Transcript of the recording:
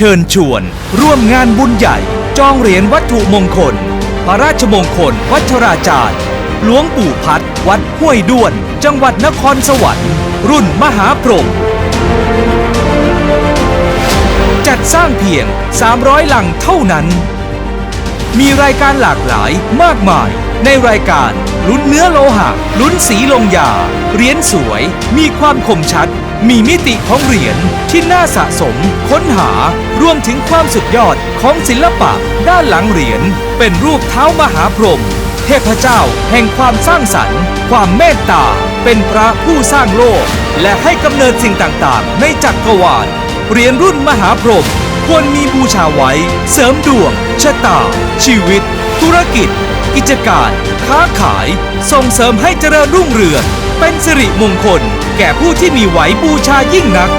เชิญชวน ร่วมงานบุญใหญ่ จองเหรียญวัตถุมงคล พระราชมงคล วัชราจารย์ หลวงปู่พัด วัดห้วยด้วน จังหวัดนครสวรรค์ รุ่นมหาพรหมจัดสร้างเพียง 300 หลังเท่านั้น มีรายการหลากหลายมากมาย ในรายการลุ้นเนื้อโลหะลุ้นสีลงยาเหรียญสวย มีความคมชัด มีมิติของเหรียญที่น่าสะสม ค้นหารวมถึงความสุดยอดของศิลปะ ด้านหลังเหรียญเป็นรูปเท้ามหาพรหมเทพเจ้าแห่งความสร้างสรรค์ ความเมตตา เป็นพระผู้สร้างโลก และให้กำเนิดสิ่งต่างๆ ในจักรวาลเหรียญรุ่นมหาพรหมควรมีบูชาไว้ เสริมดวงชะตา ชีวิต ธุรกิจ กิจการ ค้าขาย ส่งเสริมให้เจริญรุ่งเรือง เป็นสิริมงคล แก่ผู้ที่มีไหวบูชายิ่งนัก